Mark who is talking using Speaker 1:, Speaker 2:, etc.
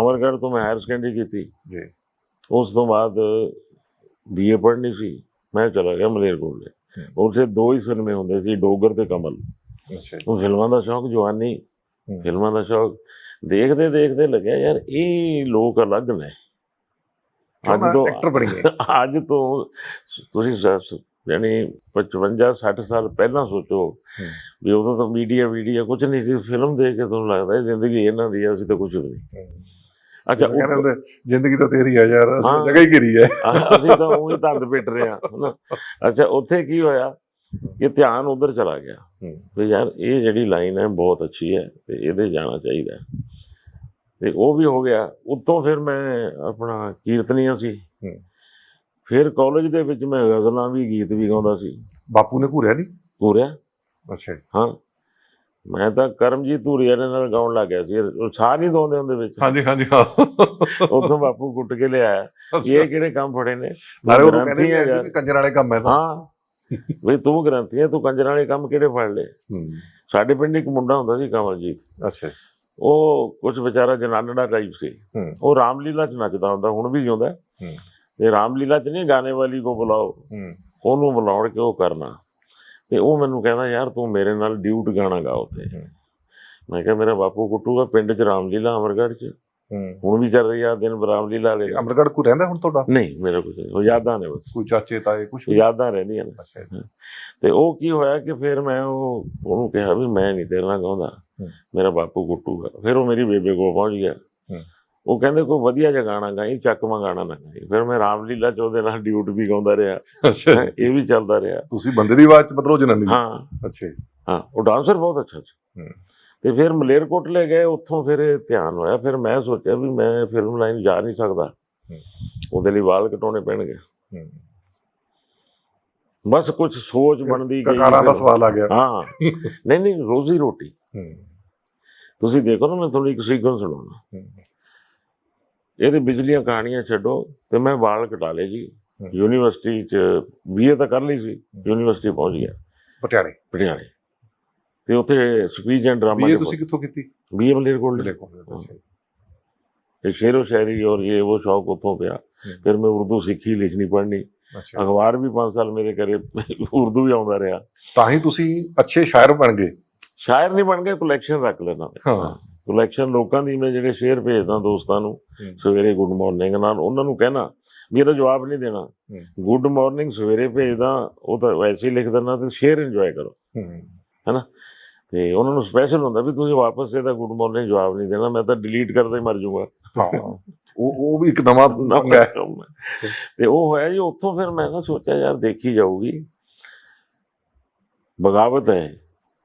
Speaker 1: ਅਮਰਗੜ੍ਹ ਤੋਂ ਮੈਂ higher secondary ਕੀਤੀ।
Speaker 2: ਜੀ।
Speaker 1: ਉਸ ਤੋਂ ਬਾਅਦ ਬੀਏ ਪੜ੍ਹਨੀ ਸੀ। ਮੈਂ ਚਲਾ ਗਿਆ ਮਲੇਰਕੋਟਲੇ। ਉੱਥੇ ਦੋ ਹੀ ਸਿਨੇਮੇ ਹੁੰਦੇ ਸੀ ਡੋਗਰ ਤੇ ਕਮਲ।
Speaker 2: ਅੱਛਾ
Speaker 1: ਉਹ ਫਿਲਮਾਂ ਦਾ ਸ਼ੌਕ ਜਵਾਨੀ। ਫਿਲਮਾਂ ਦਾ ਸ਼ੌਕ। ਦੇਖਦੇ ਦੇਖਦੇ ਲੱਗਿਆ ਯਾਰ ਇਹ ਲੋਕ ਅਲੱਗ ਨੇ। ਅੱਜ ਤੋਂ
Speaker 2: ਐਕਟਰ ਬਣ ਗਏ।
Speaker 1: ਅੱਜ ਤੋਂ ਤੁਸੀਂ ਯਾਨੀ 55 60 ਸਾਲ ਪਹਿਲਾਂ ਸੋਚੋ। ਵੀ ਉਦੋਂ ਤਾਂ ਮੀਡੀਆ ਮੀਡੀਆ ਕੁਝ ਨਹੀਂ ਸੀ। ਫਿਲਮ ਦੇਖ ਕੇ ਤੁਹਾਨੂੰ ਲੱਗਦਾ ਇਹ ਜ਼ਿੰਦਗੀ ਇਹਨਾਂ ਦੀ ਹੈ ਅਸੀਂ ਤਾਂ ਕੁਝ ਵੀ ਨਹੀਂ। ਅੱਛਾ
Speaker 2: ਕਹਿੰਦੇ
Speaker 1: ਉੱਤੋਂ-
Speaker 2: ਹੁੰਦੇ, ਜ਼ਿੰਦਗੀ ਤਾਂ ਤੇਰੀ ਆ ਯਾਰ ਅਸਲ
Speaker 1: ਹਾਂ।
Speaker 2: ਜਗ੍ਹਾ ਹੀ ਘਿਰੀ ਹੈ
Speaker 1: ਅਸੀਂ ਤਾਂ ਉਹੀ ਦੰਦ ਪਿੱਟ ਰਹੇ ਹਨਾ। ਅੱਛਾ ਉੱਥੇ ਕੀ ਹੋਇਆ ਕਿ ਧਿਆਨ ਉਧਰ ਚਲਾ ਗਿਆ। ਵੀ ਯਾਰ ਇਹ ਜਿਹੜੀ ਲਾਈਨ ਹੈ ਬਹੁਤ ਅੱਛੀ ਹੈ ਤੇ ਇਹਦੇ ਜਾਣਾ ਚਾਹੀਦਾ। ਤੇ ਉਹ ਵੀ ਹੋ ਗਿਆ। ਉੱਤੋਂ ਫਿਰ ਮੈਂ ਆਪਣਾ ਕੀਰਤਨੀਆਂ ਸੀ। ਫਿਰ ਕਾਲਜ ਦੇ ਵਿੱਚ ਮੈਂ ਗਜ਼ਲਾਂ ਵੀ ਗੀਤ ਵੀ ਗਾਉਂਦਾ ਸੀ।
Speaker 2: ਬਾਪੂ ਨੇ ਘੂਰਿਆ ਨਹੀਂ
Speaker 1: ਪੂਰਿਆ
Speaker 2: ਅੱਛਾ
Speaker 1: ਹਾਂ। ਮੈਂ ਤਾਂ ਕਰਮਜੀਤ ਧੂਰੀਆ ਦੇ ਨਾਲ ਗਾਉਣ ਲੱਗ ਗਿਆ ਸੀ। ਉਹ ਸਾਹ ਨਹੀਂ ਦੋਂਦੇ ਹੁੰਦੇ ਵਿੱਚ।
Speaker 2: ਹਾਂਜੀ ਹਾਂਜੀ ਹਾਂ।
Speaker 1: ਉੱਥੋਂ ਬਾਪੂ ਕੁੱਟ ਕੇ ਲਿਆਇਆ। ਇਹ ਕਿਹੜੇ ਕੰਮ ਫੜੇ ਨੇ?
Speaker 2: ਨਾਲੇ ਉਹ ਕਹਿੰਦੇ ਵੀ ਕੰਜਰ ਵਾਲੇ ਕੰਮ ਹੈ ਤਾਂ।
Speaker 1: ਹਾਂ। ਵੀ ਤੂੰ ਗ੍ਰੰਥੀ ਹੈ ਤੂੰ ਕੰਜਰਾਂ ਵਾਲੇ ਕੰਮ ਕਿਹੜੇ ਫੜ ਲਏ?
Speaker 2: ਹੂੰ।
Speaker 1: ਸਾਡੇ ਪਿੰਡ ਇੱਕ ਮੁੰਡਾ ਹੁੰਦਾ ਸੀ ਕਮਲਜੀਤ।
Speaker 2: ਅੱਛਾ।
Speaker 1: ਉਹ ਕੁਝ ਵਿਚਾਰਾ ਜਨਾਨੜਾ ਟਾਈਪ ਸੀ। ਉਹ ਰਾਮਲੀਲਾ ਚ ਨੱਚਦਾ ਹੁੰਦਾ ਹੁਣ ਵੀ ਜਿਉਂਦਾ। ਤੇ ਰਾਮਲੀਲਾ ਚ ਨਹੀਂ ਗਾਣੇ ਵਾਲੀ ਕੋ ਬੁਲਾਓ। ਉਹਨੂੰ ਬੁਲਾਉਣ ਕੇ ਉਹ ਕਰਨਾ? ਤੇ ਉਹ ਮੈਨੂੰ ਕਹਿੰਦਾ ਯਾਰ ਤੂੰ ਮੇਰੇ ਨਾਲ ਡਿਊਟ ਗਾਣਾ ਗਾ ਉੱਥੇ। ਮੈਂ ਕਿਹਾ ਮੇਰਾ ਬਾਪੂ ਕੁੱਟੂਗਾ ਪਿੰਡ ਚ ਰਾਮਲੀਲਾ ਅਮਰਗੜ੍ਹ ਚ। ਹੁਣ ਵੀ ਚੱਲ ਰਹੀ ਆ ਦਿਨ ਰਾਮਲੀਲਾ ਵਾਲੇ
Speaker 2: ਅਮਰਗੜ੍ਹ ਕੋ ਰਹਿੰਦਾ ਹੁਣ ਤੁਹਾਡਾ?
Speaker 1: ਨਹੀਂ ਮੇਰਾ ਕੁਝ ਨਹੀਂ। ਉਹ ਯਾਦਾਂ ਨੇ ਬਸ।
Speaker 2: ਕੋਈ ਚਾਚੇ ਤਾਏ ਕੁਝ
Speaker 1: ਯਾਦਾਂ ਰਹਿੰਦੀਆਂ ਨੇ। ਤੇ ਉਹ ਕੀ ਹੋਇਆ ਕਿ ਫਿਰ ਮੈਂ ਉਹ ਉਹਨੂੰ ਕਿਹਾ ਵੀ ਮੈਂ ਨਹੀਂ ਤੇਰੇ ਨਾਲ ਗਾਉਂਦਾ। ਮੇਰਾ ਬਾਪੂ ਕੁੱਟੂਗਾ। ਫਿਰ ਉਹ ਮੇਰੀ ਬੇਬੇ ਕੋਲ ਪਹੁੰਚ ਗਿਆ। ਉਹ ਕਹਿੰਦੇ ਕੋਈ ਵਧੀਆ ਜਿਹਾ ਗਾਣਾ ਗਾਈ ਚੱਕਵਾਂ ਗਾਣਾ ਨਾ ਗਾਈ। ਫਿਰ ਮੈਂ ਰਾਮਲੀਲਾ ਚ ਉਹਦੇ ਨਾਲ ਡਿਊਟ ਵੀ ਗਾਉਂਦਾ ਰਿਹਾ।
Speaker 2: ਅੱਛਾ।
Speaker 1: ਇਹ ਵੀ ਚੱਲਦਾ ਰਿਹਾ।
Speaker 2: ਤੁਸੀਂ ਬੰਦੇ ਦੀ ਆਵਾਜ਼ ਚ ਮਤਲਬ ਜਨਾਨੀ
Speaker 1: ਹਾਂ।
Speaker 2: ਅੱਛਾ
Speaker 1: ਹਾਂ ਉਹ ਡਾਂਸਰ ਬਹੁਤ ਅੱਛਾ ਸੀ। ਤੇ ਫਿਰ ਮਲੇਰਕੋਟਲੇ ਗਏ ਉੱਥੋਂ ਫਿਰ ਧਿਆਨ ਹੋਇਆ। ਫਿਰ ਮੈਂ ਸੋਚਿਆ ਵੀ ਮੈਂ ਫਿਲਮ ਲਾਈਨ ਜਾ ਨਹੀਂ ਸਕਦਾ। ਉਹਦੇ ਲਈ ਵਾਲ ਕਟਾਉਣੇ ਪੈਣਗੇ। ਬਸ ਕੁਝ ਸੋਚ ਬਣਦੀ ਗਈ।
Speaker 2: ਕਕਾਰਾਂ ਦਾ ਸਵਾਲ ਆ ਗਿਆ।
Speaker 1: ਹਾਂ। ਨਹੀਂ ਨਹੀਂ ਰੋਜ਼ੀ ਰੋਟੀ। ਤੁਸੀਂ ਦੇਖੋ ਨਾ ਮੈਂ ਤੁਹਾਨੂੰ ਇੱਕ ਸੀਕੁਐਂਸ ਸੁਣਾਉਣਾ। ਇਹਦੇ ਬਿਜਲੀਆਂ ਕਹਾਣੀਆਂ ਛੱਡੋ ਤੇ ਮੈਂ ਵਾਲ ਕਟਾ ਲਏ ਜੀ। ਯੂਨੀਵਰਸਿਟੀ ਚ ਬੀਏ ਤਾਂ ਕਰ ਲਈ ਸੀ। ਯੂਨੀਵਰਸਿਟੀ ਪਹੁੰਚ ਗਿਆ।
Speaker 2: ਪਟਿਆਲੇ।
Speaker 1: ਪਟਿਆਲੇ। ਤੇ ਉੱਥੇ ਸਪੀਚ ਐਂਡ ਡਰਾਮਾ
Speaker 2: ਬੀਏ ਤੁਸੀਂ ਕਿੱਥੋਂ ਕੀਤੀ?
Speaker 1: ਬੀਏ
Speaker 2: ਅੱਛਾ ਜੀ।
Speaker 1: ਇਹ ਸ਼ੇਰੋ ਸ਼ਾਇਰੀ ਔਰ ਇਹ ਉਹ ਸ਼ੌਕ ਉੱਥੋਂ ਪਿਆ। ਫਿਰ ਮੈਂ ਉਰਦੂ ਸਿੱਖੀ ਲਿਖਣੀ ਪੜ੍ਹਨੀ।
Speaker 2: ਅੱਛਾ।
Speaker 1: ਅਖਬਾਰ ਵੀ 5 ਸਾਲ ਮੇਰੇ ਘਰੇ ਉਰਦੂ ਹੀ ਆਉਂਦਾ ਰਿਹਾ।
Speaker 2: ਤਾਂ ਹੀ ਤੁਸੀਂ ਅੱਛੇ ਸ਼ਾਇਰ ਬਣ ਗਏ।
Speaker 1: ਸ਼ਾਇਰ ਨਹੀਂ ਬਣ ਗਿਆ ਕਲੈਕਸ਼ਨ ਰੱਖ ਲੈਣਾ
Speaker 2: ਹਾਂ।
Speaker 1: ਕਲੈਕਸ਼ਨ ਲੋਕਾਂ ਦੀ ਮੈਂ ਜਿਹੜੇ ਸ਼ੇਅਰ ਭੇਜਦਾ ਦੋਸਤਾਂ ਨੂੰ। ਸਵੇਰੇ ਗੁੱਡ ਮਾਰਨਿੰਗ ਨਾਲ ਉਹਨਾਂ ਨੂੰ ਕਹਿਣਾ ਵੀ ਇਹਦਾ ਜਵਾਬ ਨਹੀਂ ਦੇਣਾ। ਗੁੱਡ ਮਾਰਨਿੰਗ ਸਵੇਰੇ ਭੇਜਦਾ ਉਹ ਤਾਂ ਵੈਸੇ ਹੀ ਲਿਖ ਦਿੰਦਾ ਤੇ ਸ਼ੇਅਰ ਇੰਜੋਏ ਕਰੋ।
Speaker 2: ਹੂੰ।
Speaker 1: ਤੇ ਉਹਨਾਂ ਨੂੰ ਸਪੈਸ਼ਲ ਹੁੰਦਾ ਵੀ ਤੁਸੀਂ ਵਾਪਸ ਇਹਦਾ ਗੁੱਡ ਮਾਰਨਿੰਗ ਜਵਾਬ ਨਹੀਂ ਦੇਣਾ ਮੈਂ ਤਾਂ ਡਿਲੀਟ ਕਰਦਾ ਹੀ ਮਰ ਜਾਊਗਾ।
Speaker 2: ਹਾਂ। ਉਹ ਉਹ ਵੀ ਇੱਕ ਨਵਾਂ ਪੰਗਾ ਹੈ।
Speaker 1: ਤੇ ਉਹ ਹੋਇਆ ਜੀ ਉੱਥੋਂ ਫਿਰ ਮੈਂ ਨਾ ਸੋਚਿਆ ਯਾਰ ਦੇਖੀ ਜਾਊਗੀ। ਬਗਾਵਤ ਹੈ।